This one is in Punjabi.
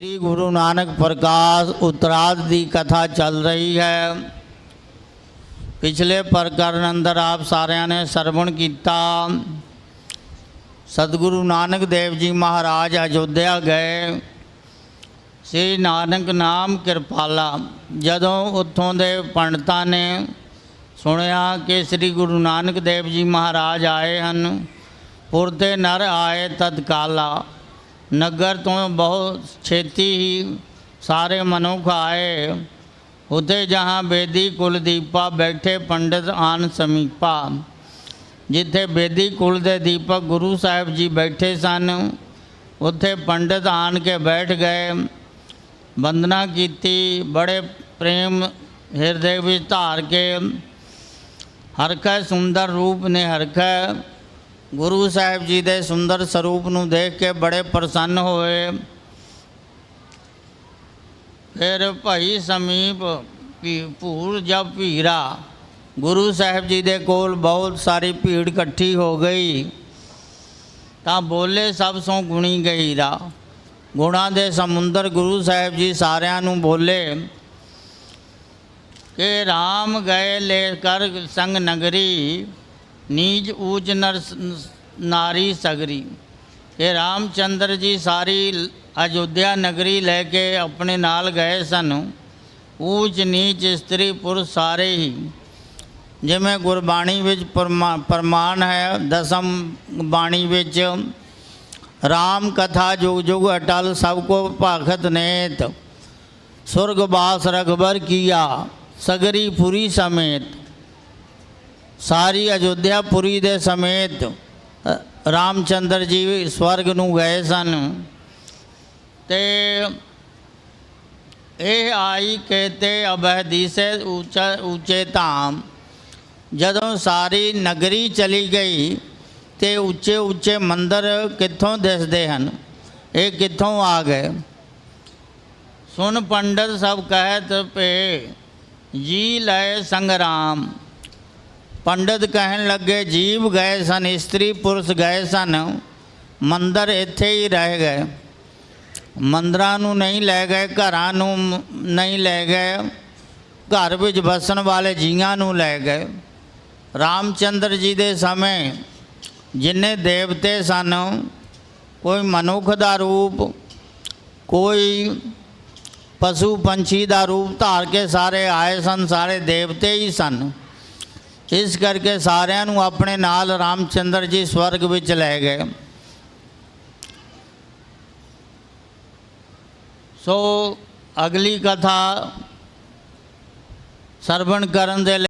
ਸ੍ਰੀ ਗੁਰੂ ਨਾਨਕ ਪ੍ਰਕਾਸ਼ ਉਤਰਾਦ ਦੀ ਕਥਾ ਚੱਲ ਰਹੀ ਹੈ ਪਿਛਲੇ ਪ੍ਰਕਰਨ ਅੰਦਰ ਆਪ ਸਾਰਿਆਂ ਨੇ ਸਰਵਣ ਕੀਤਾ ਸਤਿਗੁਰੂ ਨਾਨਕ ਦੇਵ ਜੀ ਮਹਾਰਾਜ ਅਯੋਧਿਆ ਗਏ ਸ੍ਰੀ ਨਾਨਕ ਨਾਮ ਕਿਰਪਾਲਾ ਜਦੋਂ ਉੱਥੋਂ ਦੇ ਪੰਡਤਾਂ ਨੇ ਸੁਣਿਆ ਕਿ ਸ੍ਰੀ ਗੁਰੂ ਨਾਨਕ ਦੇਵ ਜੀ ਮਹਾਰਾਜ ਆਏ ਹਨ ਪੁਰਤੇ ਨਰ ਆਏ ਤਤਕਾਲਾ ਨਗਰ ਤੋਂ ਬਹੁਤ ਛੇਤੀ ਹੀ ਸਾਰੇ ਮਨੁੱਖ ਆਏ। ਉਤੇ ਜਹਾਂ ਬੇਦੀ ਕੁਲ ਦੀਪਾ ਬੈਠੇ ਪੰਡਿਤ ਆਨ ਸਮੀਪਾ। ਜਿੱਥੇ ਬੇਦੀ ਕੁਲ ਦੇ ਦੀਪਕ ਗੁਰੂ ਸਾਹਿਬ ਜੀ ਬੈਠੇ ਸਨ, ਉੱਥੇ ਪੰਡਿਤ ਆਣ ਕੇ ਬੈਠ ਗਏ। ਵੰਦਨਾ ਕੀਤੀ, ਬੜੇ ਪ੍ਰੇਮ ਹਿਰਦੇ ਵਿੱਚ ਧਾਰ ਕੇ ਹਰਕਾ ਸੁੰਦਰ ਰੂਪ ਨੇ ਹਰਕਾ ਗੁਰੂ ਸਾਹਿਬ ਜੀ ਦੇ ਸੁੰਦਰ ਸਰੂਪ ਨੂੰ ਦੇਖ ਕੇ ਬੜੇ ਪ੍ਰਸੰਨ ਹੋਏ। ਫਿਰ ਭਾਈ ਸਮੀਪ ਭੀ- ਭੂਰ ਜਬ ਭੀਰਾ, ਗੁਰੂ ਸਾਹਿਬ ਜੀ ਦੇ ਕੋਲ ਬਹੁਤ ਸਾਰੀ ਭੀੜ ਇਕੱਠੀ ਹੋ ਗਈ। ਤਾਂ ਬੋਲੇ ਸਭ ਸੋਂ ਗੁਣੀ ਗਈ ਰਾ ਗੁਣਾਂ ਦੇ ਸਮੁੰਦਰ ਗੁਰੂ ਸਾਹਿਬ ਜੀ ਸਾਰਿਆਂ ਨੂੰ ਬੋਲੇ ਕਿ RAM ਗਏ ਲੈ ਕਰ ਸੰਗ ਨਗਰੀ। ਨੀਜ ਊਚ ਨਰ ਨਾਰੀ ਸਗਰੀ। ਕਿ ਰਾਮਚੰਦਰ ਜੀ ਸਾਰੀ ਅਯੁੱਧਿਆ ਨਗਰੀ ਲੈ ਕੇ ਆਪਣੇ ਨਾਲ ਗਏ ਸਨ। ਊਚ ਨੀਚ ਇਸਤਰੀ ਪੁਰਸ਼ ਸਾਰੇ ਹੀ। ਜਿਵੇਂ ਗੁਰਬਾਣੀ ਵਿੱਚ ਪਰਮਾ- ਪ੍ਰਮਾਣ ਹੈ, ਦਸਮ ਬਾਣੀ ਵਿੱਚ ਰਾਮ ਕਥਾ ਜੁਗ ਜੁਗ ਅਟਲ ਸਭ ਕੋ ਭਾਖਤ ਨੇਤ। ਸੁਰਗ ਬਾਸ ਰਗਬਰ ਕੀਆ, ਸਗਰੀ ਪੁਰੀ ਸਮੇਤ। ਸਾਰੀ ਅਯੁੱਧਿਆ ਪੁਰੀ ਦੇ ਸਮੇਤ ਅ, ਰਾਮਚੰਦਰ ਜੀ ਸਵਰਗ ਨੂੰ ਗਏ ਸਨ। ਤੇ ਇਹ ਆਈ ਕਹਤੇ ਅਬਹਿ ਦੀਸੇ ਉੱਚਾ ਉੱਚੇ ਧਾਮ। ਜਦੋਂ ਸਾਰੀ ਨਗਰੀ ਚਲੀ ਗਈ ਤੇ ਉੱਚੇ ਉੱਚੇ ਮੰਦਰ ਕਿੱਥੋਂ ਦਿਸਦੇ ਹਨ? ਇਹ ਕਿੱਥੋਂ ਆ ਗਏ? ਸੁਨ ਪੰਡਤ ਸਭ ਕਹਿਤ ਪੇ ਜੀ ਲਏ ਸੰਗਰਾਮ। ਪੰਡਤ ਕਹਿਣ ਲੱਗੇ, ਜੀਵ ਗਏ ਸਨ, ਇਸਤਰੀ ਪੁਰਸ਼ ਗਏ ਸਨ, ਮੰਦਰ ਇੱਥੇ ਹੀ ਰਹਿ ਗਏ। ਮੰਦਰਾਂ ਨੂੰ ਨਹੀਂ ਲੈ ਗਏ, ਘਰਾਂ ਨੂੰ ਨਹੀਂ ਲੈ ਗਏ, ਘਰ ਵਿੱਚ ਵਸਣ ਵਾਲੇ ਜੀਆਂ ਨੂੰ ਲੈ ਗਏ। ਰਾਮਚੰਦਰ ਜੀ ਦੇ ਸਮੇਂ ਜਿੰਨੇ ਦੇਵਤੇ ਸਨ, ਕੋਈ ਮਨੁੱਖ ਦਾ ਰੂਪ, ਕੋਈ ਪਸ਼ੂ ਪੰਛੀ ਦਾ ਰੂਪ ਧਾਰ ਕੇ ਸਾਰੇ ਆਏ ਸਨ, ਸਾਰੇ ਦੇਵਤੇ ਹੀ ਸਨ। ਇਸ ਕਰਕੇ ਸਾਰਿਆਂ ਨੂੰ ਆਪਣੇ ਨਾਲ ਰਾਮਚੰਦਰ ਜੀ ਸਵਰਗ ਵਿੱਚ ਲੈ ਗਏ। ਸੋ ਅਗਲੀ ਕਥਾ ਸਰਵਣ ਕਰਨ ਦੇ ਲਈ